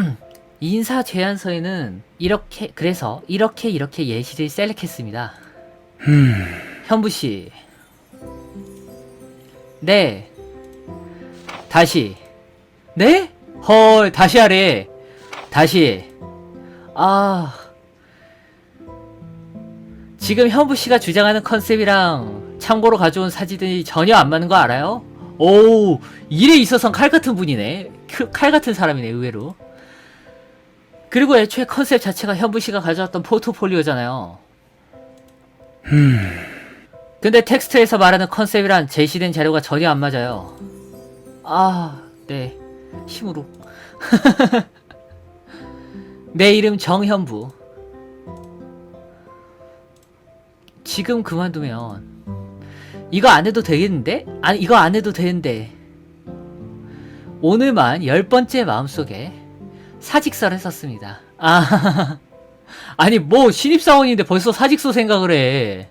인사 제안서에는 이렇게 그래서 이렇게 이렇게 예시를 셀렉했습니다. 현부 씨. 네. 다시. 네? 헐, 다시 하래. 다시. 아. 지금 현부 씨가 주장하는 컨셉이랑 참고로 가져온 사진들이 전혀 안 맞는 거 알아요? 오, 일에 있어선 칼 같은 분이네. 크- 칼 같은 사람이네, 의외로. 그리고 애초에 컨셉 자체가 현부 씨가 가져왔던 포트폴리오잖아요. 근데 텍스트에서 말하는 컨셉이란 제시된 자료가 전혀 안 맞아요. 아, 네. 힘으로. 내 이름 정현부. 지금 그만두면 이거 안 해도 되겠는데? 아니 이거 안 해도 되는데 오늘만 열 번째 마음속에 사직서를 썼습니다. 아 아니 뭐 신입사원인데 벌써 사직서 생각을 해.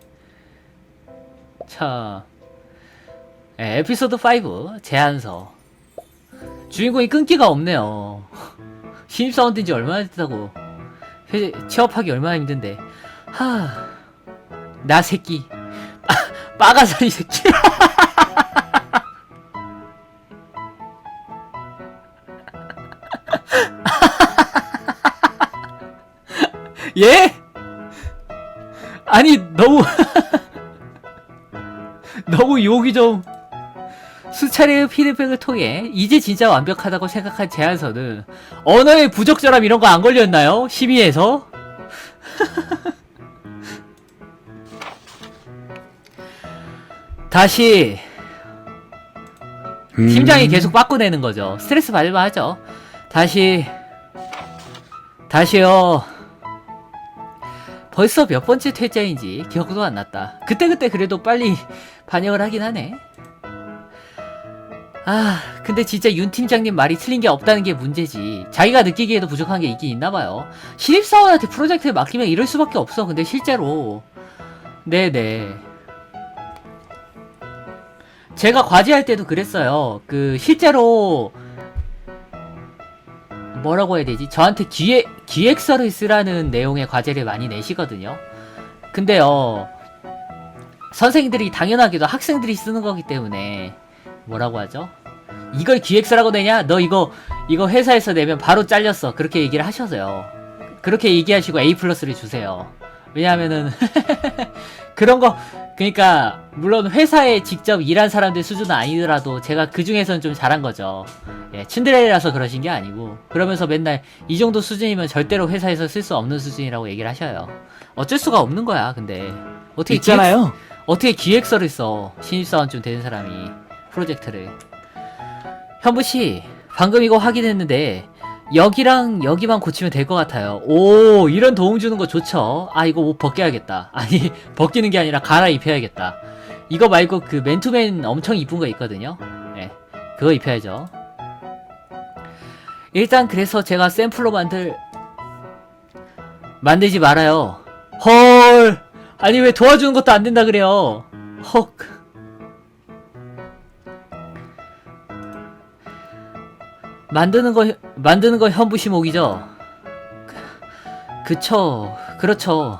자 예, 에피소드 5 제안서 주인공이 끈기가 없네요. 신입사원 된지 얼마나 됐다고 회, 취업하기 얼마나 힘든데 하... 나 새끼 아, 빠가사리 새끼 예? 아니 너무 너무 욕이 좀 수차례의 피드백을 통해 이제 진짜 완벽하다고 생각한 제안서는 언어의 부적절함 이런 거 안 걸렸나요? 심의에서? 다시 팀장이 계속 바꿔내는 거죠. 스트레스 받을만 하죠. 다시 다시요. 벌써 몇 번째 퇴짜인지 기억도 안 났다. 그때그때 그래도 빨리 반영을 하긴 하네. 아, 근데 진짜 윤 팀장님 말이 틀린 게 없다는 게 문제지. 자기가 느끼기에도 부족한 게 있긴 있나 봐요. 신입사원한테 프로젝트를 맡기면 이럴 수밖에 없어. 근데 실제로. 네네. 제가 과제할 때도 그랬어요. 그, 실제로, 뭐라고 해야 되지? 저한테 기획, 기획서를 쓰라는 내용의 과제를 많이 내시거든요. 근데요, 선생님들이 당연하게도 학생들이 쓰는 거기 때문에, 뭐라고 하죠? 이걸 기획서라고 내냐? 너 이거, 이거 회사에서 내면 바로 잘렸어. 그렇게 얘기를 하셔서요. 그렇게 얘기하시고 A 플러스를 주세요. 왜냐하면은, 그런 거, 그니까, 물론 회사에 직접 일한 사람들 수준은 아니더라도 제가 그 중에서는 좀 잘한 거죠. 예, 츤드레라서 그러신 게 아니고, 그러면서 맨날 이 정도 수준이면 절대로 회사에서 쓸 수 없는 수준이라고 얘기를 하셔요. 어쩔 수가 없는 거야, 근데. 어떻게 있잖아요. 어떻게 기획서를 써? 신입사원쯤 되는 사람이 프로젝트를. 현부 씨, 방금 이거 확인했는데 여기랑 여기만 고치면 될 것 같아요. 오, 이런 도움 주는 거 좋죠. 아, 이거 옷 벗겨야겠다. 아니, 벗기는 게 아니라 갈아입혀야겠다. 이거 말고 그 맨투맨 엄청 이쁜 거 있거든요. 네, 그거 입혀야죠. 일단 그래서 제가 샘플로 만들 만들지 말아요. 헐. 아니 왜 도와주는 것도 안 된다 그래요? 헉. 만드는 거 만드는 거 현부시목이죠. 그쵸, 그렇죠.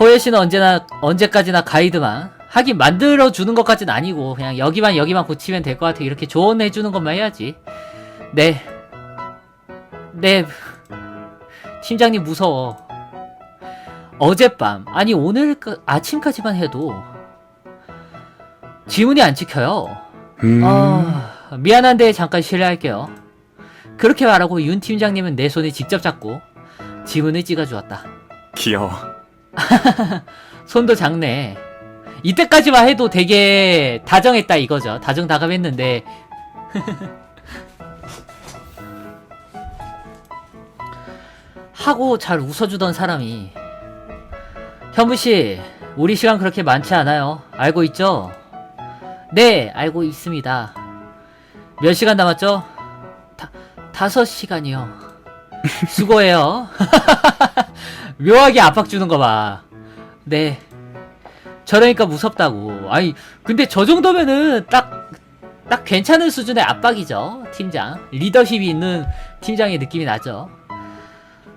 호예 씨는 언제나 언제까지나 가이드만 하긴 만들어 주는 것까진 아니고 그냥 여기만 여기만 고치면 될 것 같아 이렇게 조언해 주는 것만 해야지. 네, 네. 팀장님 무서워. 어젯밤 아니 오늘 그 아침까지만 해도 지문이 안 찍혀요. 음. 아 미안한데 잠깐 실례할게요. 그렇게 말하고 윤 팀장님은 내 손을 직접 잡고 지문을 찍어주었다. 귀여워. 손도 작네. 이때까지만 해도 되게 다정했다 이거죠. 다정다감했는데 하고 잘 웃어주던 사람이 현부 씨, 우리 시간 그렇게 많지 않아요. 알고 있죠? 네, 알고 있습니다. 몇 시간 남았죠? 다, 다섯 시간이요. 수고해요. 묘하게 압박 주는 거 봐. 네. 저러니까 무섭다고. 아니, 근데 저 정도면은 딱 딱 괜찮은 수준의 압박이죠, 팀장. 리더십이 있는 팀장의 느낌이 나죠.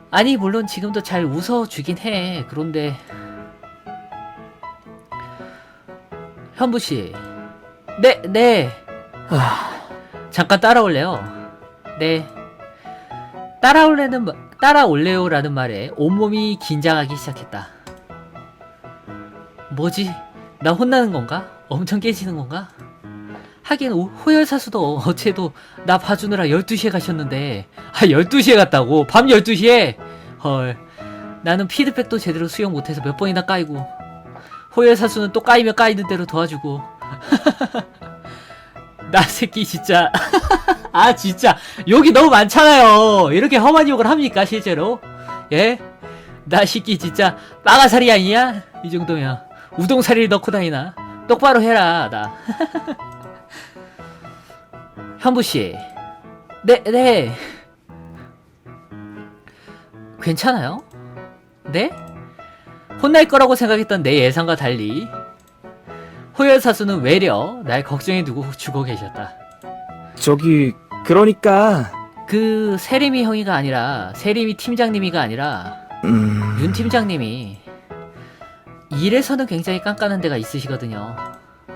아니, 물론 지금도 잘 웃어주긴 해. 그런데. 현부씨. 네, 네. 잠깐 따라올래요. 네. 따라올래는, 마- 따라올래요라는 말에 온몸이 긴장하기 시작했다. 뭐지? 나 혼나는 건가? 엄청 깨지는 건가? 하긴 오- 호열사수도 어제도 나 봐주느라 12시에 가셨는데 아 12시에 갔다고? 밤 12시에? 헐 나는 피드백도 제대로 수용 못해서 몇 번이나 까이고 호열사수는 또 까이면 까이는 대로 도와주고 나 새끼 진짜 아 진짜 욕이 너무 많잖아요 이렇게 험한 욕을 합니까 실제로? 예? 나 새끼 진짜 빠가살이 아니야? 이 정도면 우동사리를 넣고 다니나? 똑바로 해라 나 현부씨 네, 네 괜찮아요? 네? 혼날 거라고 생각했던 내 예상과 달리 호열사수는 외려 날 걱정해 두고 주고 계셨다 저기 그러니까 그 세림이 형이가 아니라 세림이 팀장님이가 아니라 음... 윤 팀장님이 일에서는 굉장히 깐깐한 데가 있으시거든요.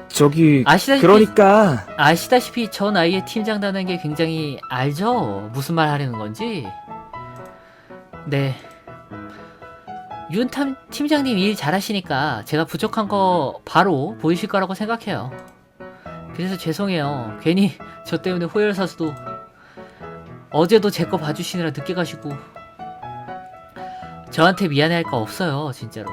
저기 아시다시피 그러니까 아시다시피 저 나이에 팀장다는 게 굉장히 알죠? 무슨 말 하려는 건지. 네. 윤 탐, 팀장님 일 잘하시니까 제가 부족한 거 바로 보이실 거라고 생각해요. 그래서 죄송해요. 괜히 저 때문에 호열사수도 어제도 제 거 봐주시느라 늦게 가시고 저한테 미안해할 거 없어요, 진짜로.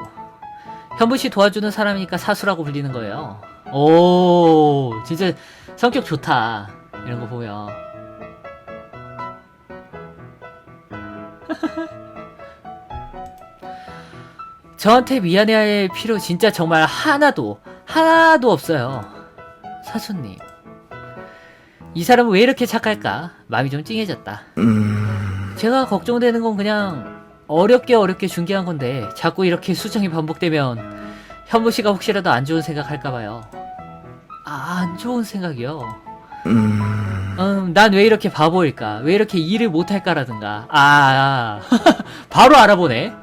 현부 씨 도와주는 사람이니까 사수라고 불리는 거예요. 오, 진짜 성격 좋다. 이런 거 보면. 저한테 미안해할 필요 진짜 정말 하나도, 하나도 없어요. 사수님. 이 사람은 왜 이렇게 착할까? 마음이 좀 찡해졌다. 음... 제가 걱정되는 건 그냥 어렵게 어렵게 중계한 건데 자꾸 이렇게 수정이 반복되면 현무 씨가 혹시라도 안 좋은 생각 할까 봐요. 아, 안 좋은 생각이요. 음... 음, 난왜 이렇게 바보일까? 왜 이렇게 일을 못할까라든가. 아, 아. 바로 알아보네.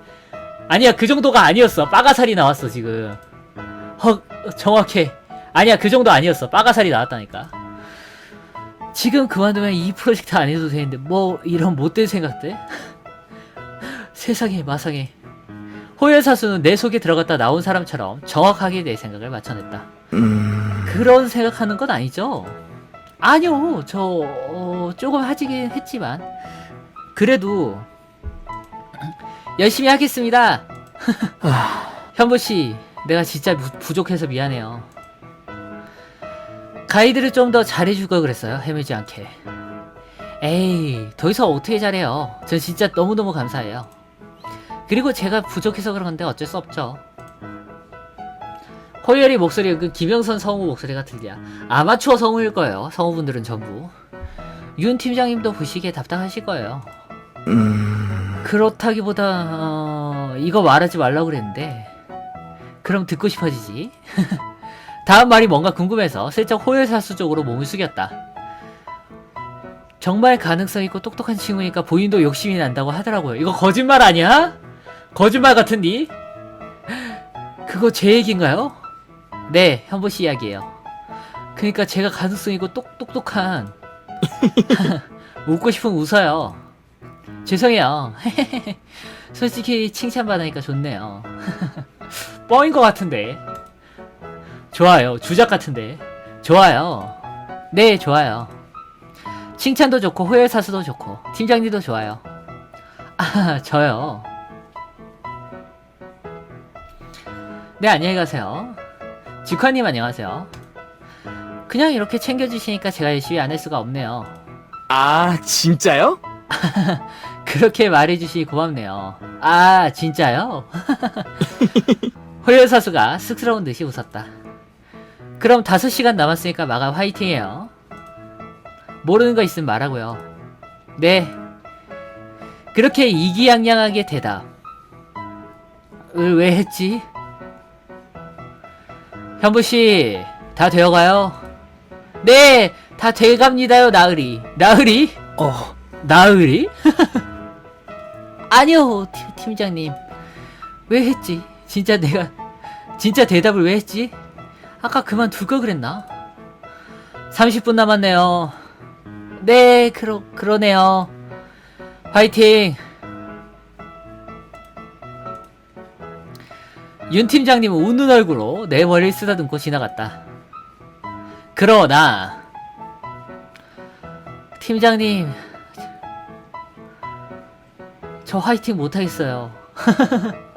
아니야, 그 정도가 아니었어. 빠가살이 나왔어, 지금. 헉, 정확해. 아니야, 그 정도 아니었어. 빠가살이 나왔다니까. 지금 그만두면 이 프로젝트 안 해도 되는데, 뭐, 이런 못된 생각들? 세상에, 마상에. 호열사수는 내 속에 들어갔다 나온 사람처럼 정확하게 내 생각을 맞춰냈다. 음... 그런 생각하는 건 아니죠? 아니요, 저, 어, 조금 하지긴 했지만. 그래도, 열심히 하겠습니다. 현보 씨, 내가 진짜 무- 부족해서 미안해요. 가이드를 좀 더 잘해줄 걸 그랬어요, 헤매지 않게. 에이, 더 이상 어떻게 잘해요. 전 진짜 너무너무 감사해요. 그리고 제가 부족해서 그런 건데 어쩔 수 없죠. 호열이 목소리가 그 김영선 성우 목소리가 들려. 아마추어 성우일 거예요. 성우분들은 전부. 윤 팀장님도 보시기에 답답하실 거예요. 음... 그렇다기보다 어, 이거 말하지 말라고 그랬는데 그럼 듣고 싶어지지. 다음 말이 뭔가 궁금해서 슬쩍 호열사수 쪽으로 몸을 숙였다. 정말 가능성 있고 똑똑한 친구니까 본인도 욕심이 난다고 하더라고요. 이거 거짓말 아니야? 거짓말 같은디? 그거 제 얘기인가요? 네, 현보 씨 이야기예요. 그러니까 제가 가능성 있고 똑, 똑똑한 웃고 싶으면 웃어요. 죄송해요. 솔직히 칭찬받으니까 좋네요. 뻥인 것 같은데. 좋아요. 주작 같은데. 좋아요. 네, 좋아요. 칭찬도 좋고, 호열사수도 좋고, 팀장님도 좋아요. 아, 저요. 네, 안녕히 가세요. 직화님 안녕하세요. 그냥 이렇게 챙겨주시니까 제가 열심히 안 할 수가 없네요. 아 진짜요? 그렇게 말해주시니 고맙네요. 아, 진짜요? 호열사수가 쑥스러운 듯이 웃었다. 그럼 5시간 남았으니까 마감 화이팅해요. 모르는 거 있으면 말하고요. 네. 그렇게 이기양양하게 대답. 을 왜 했지? 현부씨, 다 되어가요? 네! 다 돼갑니다요, 나으리. 나으리? 어, 나으리? 아니요, 팀, 팀장님. 왜 했지? 진짜 내가, 진짜 대답을 왜 했지? 아까 그만둘 걸 그랬나? 30분 남았네요. 네, 그러, 그러네요. 화이팅! 윤 팀장님은 웃는 얼굴로 내 머리를 쓰다듬고 지나갔다. 그러나, 팀장님, 저 화이팅 못하겠어요.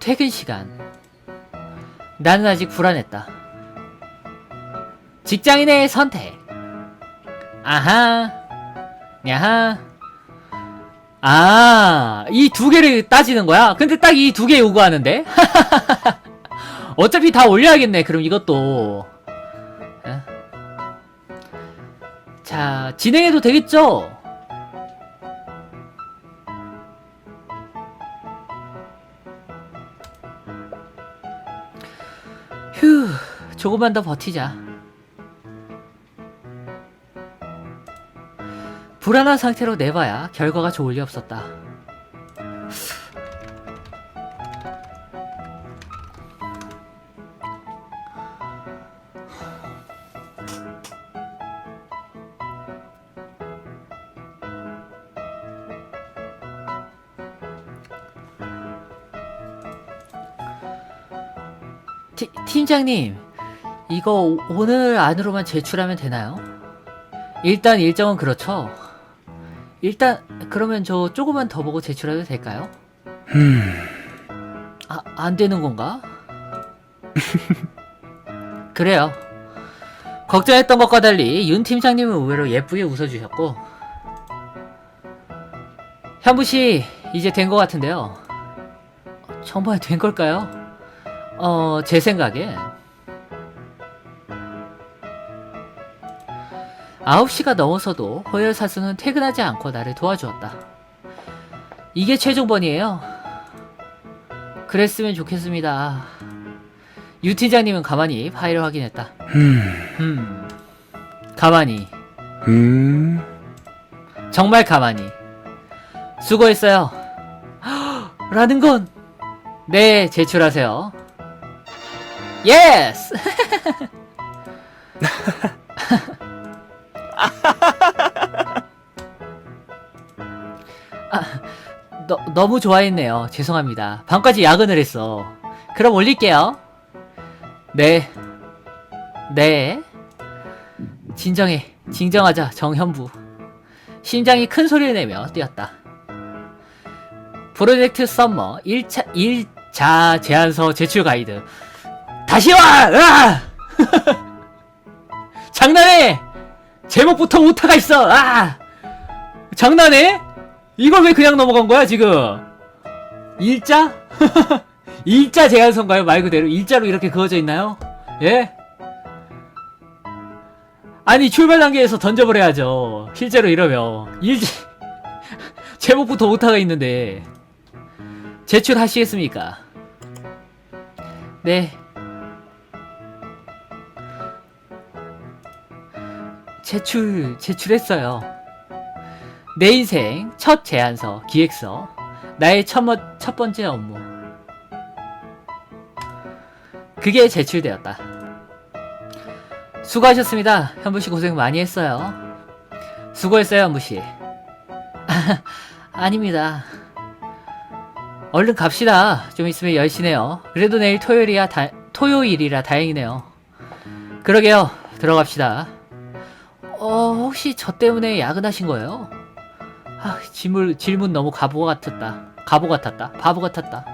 퇴근 시간. 나는 아직 불안했다. 직장인의 선택. 아하. 야하. 아, 이 두 개를 따지는 거야? 근데 딱 이 두 개 요구하는데? 어차피 다 올려야겠네, 그럼 이것도. 에? 자, 진행해도 되겠죠? 휴, 조금만 더 버티자. 불안한 상태로 내봐야 결과가 좋을 리 없었다. 티, 팀장님, 이거 오- 오늘 안으로만 제출하면 되나요? 일단 일정은 그렇죠. 일단 그러면 저 조금만 더 보고 제출해도 될까요? 음, 아, 안 되는 건가? 그래요. 걱정했던 것과 달리 윤 팀장님은 의외로 예쁘게 웃어주셨고 현부 씨 이제 된 것 같은데요. 정말 된 걸까요? 어, 제 생각엔 9시가 넘어서도 호열 사수는 퇴근하지 않고 나를 도와주었다. 이게 최종본이에요. 그랬으면 좋겠습니다. 유 팀장님은 가만히 파일을 확인했다. 음, 음, 가만히, 음, 정말 가만히. 수고했어요. 라는 건, 네, 제출하세요. 예스! 아, 너, 너무 좋아했네요. 죄송합니다. 밤까지 야근을 했어. 그럼 올릴게요. 네. 네. 진정해. 진정하자, 정현부. 심장이 큰 소리를 내며 뛰었다. 프로젝트 썸머 1차, 1자 제안서 제출 가이드. 다시 와! 으아! 장난해! 제목부터 오타가 있어! 아! 장난해? 이걸 왜 그냥 넘어간 거야, 지금? 일자? 일자 제안서인가요? 말 그대로. 일자로 이렇게 그어져 있나요? 예? 아니, 출발 단계에서 던져버려야죠. 실제로 이러면. 일, 제목부터 오타가 있는데. 제출하시겠습니까? 네. 제출, 제출했어요. 내 인생 첫 제안서, 기획서, 나의 첫, 번- 첫 번째 업무. 그게 제출되었다. 수고하셨습니다. 현부씨 고생 많이 했어요. 수고했어요, 현부씨. 아닙니다. 얼른 갑시다. 좀 있으면 10시네요. 그래도 내일 토요일이야, 다, 토요일이라 다행이네요. 그러게요. 들어갑시다. 어, 혹시 저 때문에 야근하신 거예요? 아, 질문, 질문 너무 바보 같았다. 바보 같았다. 바보 같았다.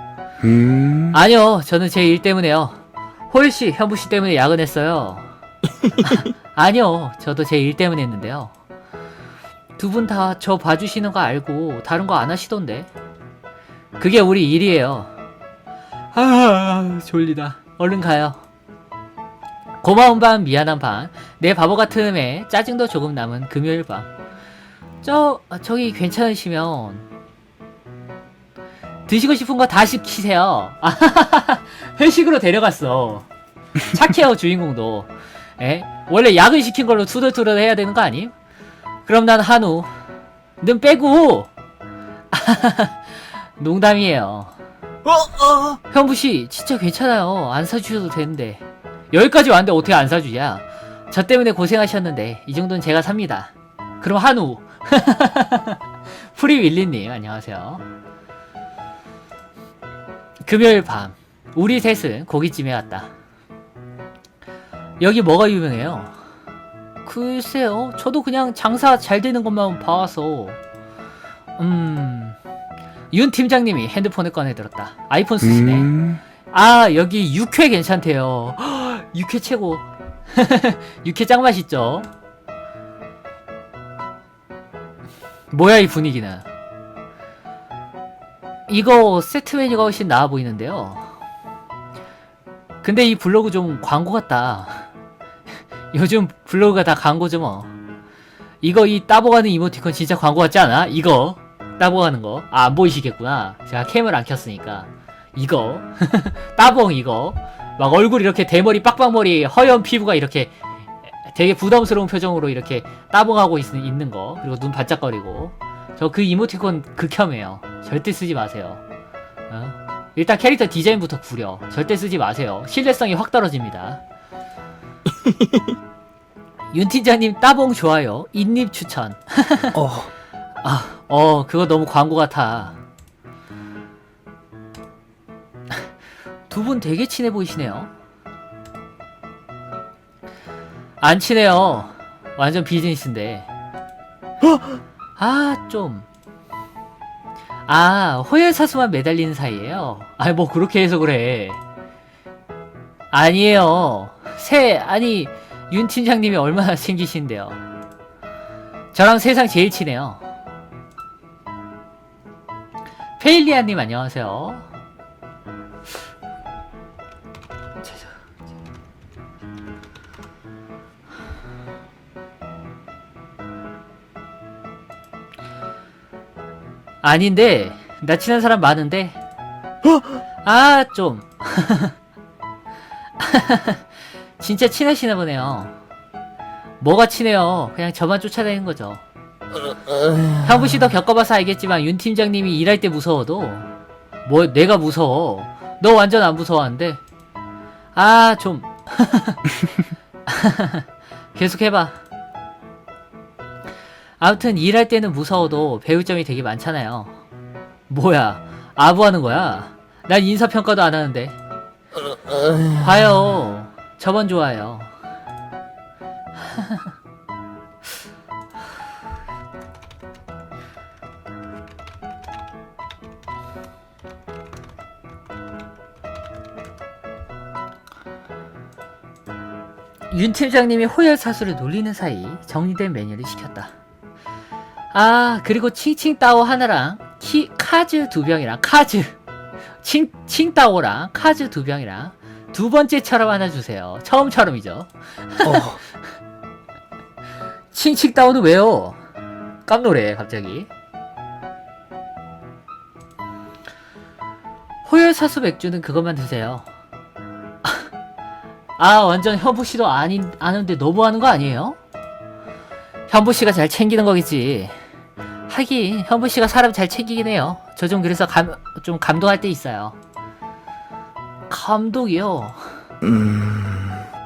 음, 아니요, 저는 제 일 때문에요. 호일 씨, 현부 씨 때문에 야근했어요. 아니요, 저도 제 일 때문에 했는데요. 두 분 다 저 봐주시는 거 알고 다른 거 안 하시던데. 그게 우리 일이에요. 아, 졸리다. 얼른 가요. 고마운 밤, 미안한 밤. 내 바보 같은 애, 짜증도 조금 남은 금요일 밤. 저, 아, 저기 괜찮으시면, 드시고 싶은 거 다 시키세요. 아, 회식으로 데려갔어. 착해요, 주인공도. 에? 원래 약을 시킨 걸로 투덜투덜 해야 되는 거 아님? 그럼 난 한우. 는 빼고! 농담이에요. 어, 어. 현부씨, 진짜 괜찮아요. 안 사주셔도 되는데. 여기까지 왔는데 어떻게 안 사주냐? 저 때문에 고생하셨는데, 이 정도는 제가 삽니다. 그럼 한우. 프리윌리님, 안녕하세요. 금요일 밤, 우리 셋은 고깃집에 왔다. 여기 뭐가 유명해요? 글쎄요, 저도 그냥 장사 잘 되는 것만 봐서. 음, 윤 팀장님이 핸드폰을 꺼내 들었다. 아이폰 쓰시네. 음, 아 여기 육회 괜찮대요 헉, 육회 최고. 육회 짱 맛있죠? 뭐야 이 분위기는? 이거 세트 메뉴가 훨씬 나아 보이는데요. 근데 이 블로그 좀 광고 같다. 요즘 블로그가 다 광고죠 뭐 이거 이 따보가는 이모티콘 진짜 광고 같지 않아? 이거? 따보가는 거? 아 안 보이시겠구나. 제가 캠을 안 켰으니까. 이거? 따봉 이거 막 얼굴 이렇게 대머리 빡빡머리 허연 피부가 이렇게 되게 부담스러운 표정으로 이렇게 따봉하고 있, 있는 거. 그리고 눈 반짝거리고. 저 그 이모티콘 극혐해요. 절대 쓰지 마세요. 어? 일단 캐릭터 디자인부터 구려. 절대 쓰지 마세요. 신뢰성이 확 떨어집니다. 윤 팀장님 따봉 좋아요. 인립 추천. 어. 어, 그거 너무 광고 같아. 두 분 되게 친해 보이시네요. 안 친해요. 완전 비즈니스인데. 아, 좀. 아, 호열사수만 매달리는 사이에요. 아, 뭐 그렇게 해서 그래. 아니에요. 새, 아니, 윤 팀장님이 얼마나 챙기신데요. 저랑 세상 제일 친해요. 페일리아님 안녕하세요. 아닌데 나 친한 사람 많은데. 아 좀. 진짜 친하시나 보네요. 뭐가 친해요? 그냥 저만 쫓아다니는 거죠. 형부 씨 도 겪어봐서 알겠지만 윤 팀장님이 일할 때 무서워도 뭐 내가 무서워. 너 완전 안 무서워하는데. 아 좀. 계속 해봐 아무튼 일할 때는 무서워도 배울 점이 되게 많잖아요. 뭐야? 아부하는 거야? 난 인사평가도 안 하는데. 봐요. 저번 좋아요. 윤 팀장님이 호열 사수를 놀리는 사이 정리된 메뉴를 시켰다. 아 그리고 칭칭따오 하나랑 키 카즈 두 병이랑 카즈 칭 칭따오랑 카즈 두 병이랑 두 번째처럼 하나 주세요. 처음처럼이죠. 어. 칭칭따오는 왜요? 깜놀해 갑자기. 호열 사수 맥주는 그것만 드세요. 아 완전 현부 씨도 아닌 아는데 너무하는 거 아니에요? 현부 씨가 잘 챙기는 거겠지. 하긴 현부 씨가 사람 잘 챙기긴 해요. 저 좀 그래서 감, 좀 감동할 때 있어요. 감동이요. 음,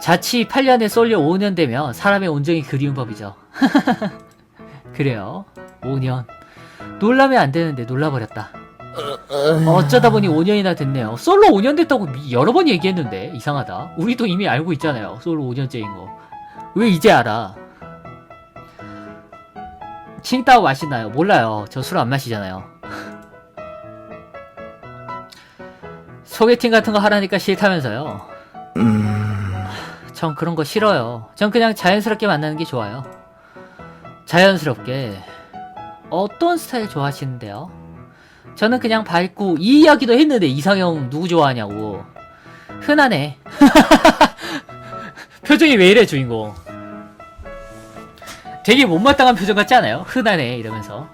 자취 8년에 솔려 5년 되면 사람의 온정이 그리운 법이죠. 그래요. 5년. 놀라면 안 되는데 놀라버렸다. 어쩌다 보니 5년이나 됐네요. 솔로 5년 됐다고 미- 여러 번 얘기했는데 이상하다. 우리도 이미 알고 있잖아요. 솔로 5년째인 거. 왜 이제 알아? 칭따오 마시나요? 몰라요. 저 술 안 마시잖아요. 소개팅 같은 거 하라니까 싫다면서요. 음, 전 그런 거 싫어요. 전 그냥 자연스럽게 만나는 게 좋아요. 자연스럽게. 어떤 스타일 좋아하시는데요? 저는 그냥 밝고, 이 이야기도 했는데 이상형 누구 좋아하냐고. 흔하네. 표정이 왜 이래 주인공 되게 못마땅한 표정 같지 않아요? 흔하네 이러면서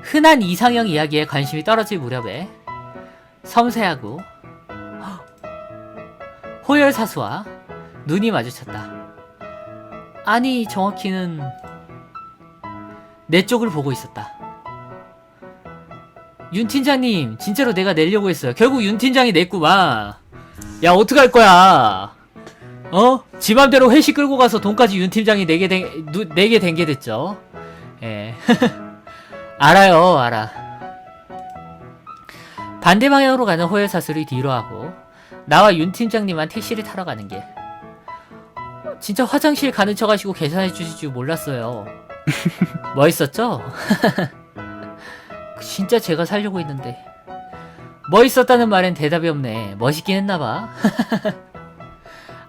흔한 이상형 이야기에 관심이 떨어질 무렵에 섬세하고 호열사수와 눈이 마주쳤다. 아니 정확히는 내 쪽을 보고 있었다. 윤 팀장님 진짜로 내가 내려고 했어요. 결국 윤 팀장이 냈구만. 야 어떡할 거야? 어? 지 맘대로 회식 끌고 가서 돈까지 윤 팀장이 내게 된, 누, 내게 된 게 됐죠. 예. 알아요, 알아. 반대 방향으로 가는 호열사슬이 뒤로 하고 나와 윤 팀장님만 택시를 타러 가는 길. 진짜 화장실 가는 척 하시고 계산해 주실 줄 몰랐어요. 멋있었죠? 진짜 제가 살려고 했는데. 멋있었다는 말엔 대답이 없네. 멋있긴 했나봐.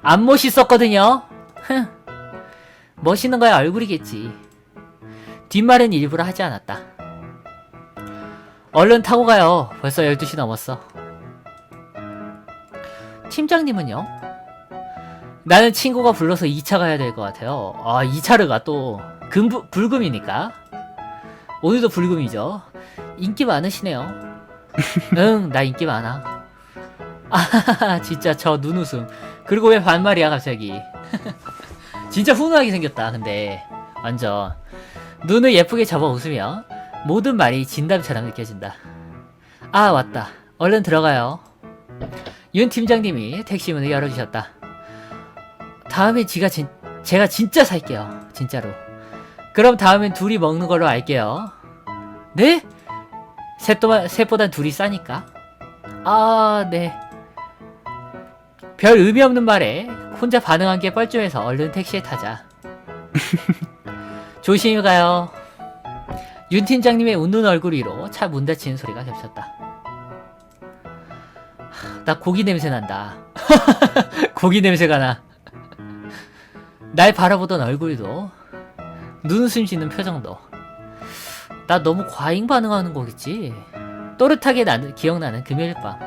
안 멋있었거든요. 흥. 멋있는 거야 얼굴이겠지. 뒷말은 일부러 하지 않았다. 얼른 타고 가요. 벌써 12시 넘었어. 팀장님은요? 나는 친구가 불러서 2차 가야 될 것 같아요. 아, 2차를 가 또. 금, 불금이니까. 오늘도 불금이죠. 인기 많으시네요. 응, 나 인기 많아. 아, 진짜 저 눈웃음. 그리고 왜 반말이야, 갑자기. 진짜 훈훈하게 생겼다, 근데. 완전. 눈을 예쁘게 접어 웃으며 모든 말이 진담처럼 느껴진다. 아, 왔다. 얼른 들어가요. 윤 팀장님이 택시 문을 열어주셨다. 다음에 지가 진, 제가 진짜 살게요. 진짜로. 그럼 다음엔 둘이 먹는 걸로 알게요. 네? 셋도, 셋보단 둘이 싸니까. 아, 네. 별 의미 없는 말에 혼자 반응한 게 뻘쭘해서 얼른 택시에 타자. 조심히 가요. 윤 팀장님의 웃는 얼굴 위로 차 문 닫히는 소리가 겹쳤다. 하, 나 고기 냄새 난다. 고기 냄새가 나. 날 바라보던 얼굴도 눈웃음 짓는 표정도 나 너무 과잉 반응하는 거겠지. 또렷하게 나는 기억나는 금요일 밤